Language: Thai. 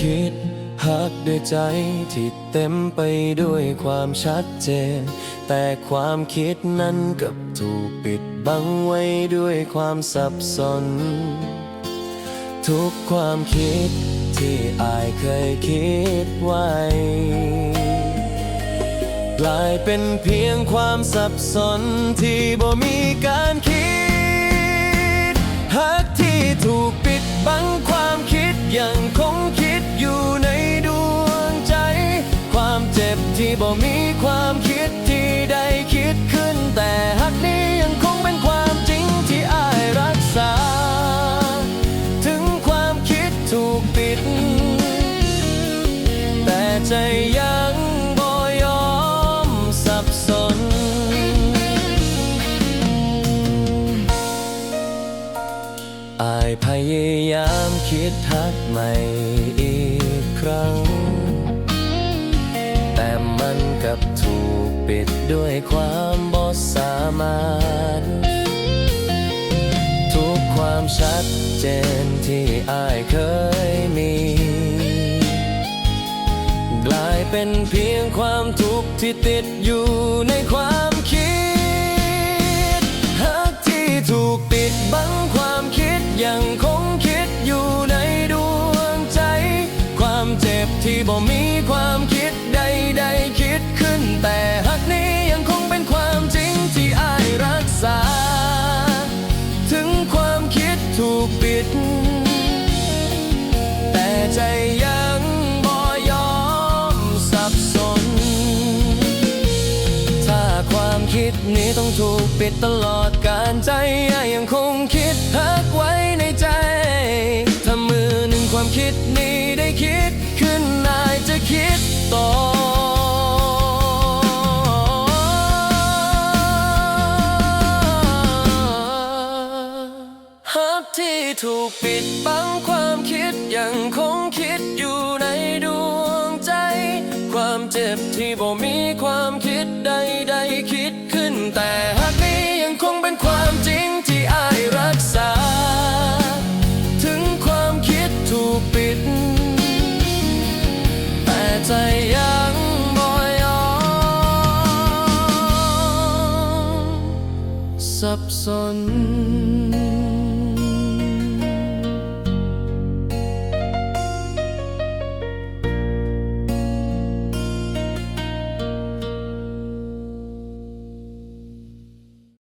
คิดหักด้วยใจที่เต็มไปด้วยความชัดเจน แต่ความคิดนั้นกับถูกปิดบังไว้ด้วยความสับสน ทุกความคิดที่อายเคยคิดไว้กลายเป็นเพียงความสับสนที่บ่มีการคิดหักที่ถูกปิดบังความคิดยังคง บ่มีความคิดที่ได้คิดขึ้น แต่หักนี้ยังคงเป็นความจริงที่อายรักษา ถึงความคิดถูกปิด แต่ใจยังบ่ยอมสับสน อายพยายามคิดทักใหม่ ด้วยความบ่สามารถ ทุกความชัดเจนที่อายเคยมี กลายเป็นเพียงความทุกข์ที่ติดอยู่ในความคิดหักที่ถูกปิดบังความคิดยังคงคิดอยู่ในดวงใจ ความเจ็บที่บ่มี คิดนี้ต้องถูกปิดตลอดการใจยังคงคิดพักไว้ในใจถ้ามือหนึ่งความคิดนี้ได้คิด ขึ้นนายจะคิดต่อฮับที่ถูกปิดบังความ สับสน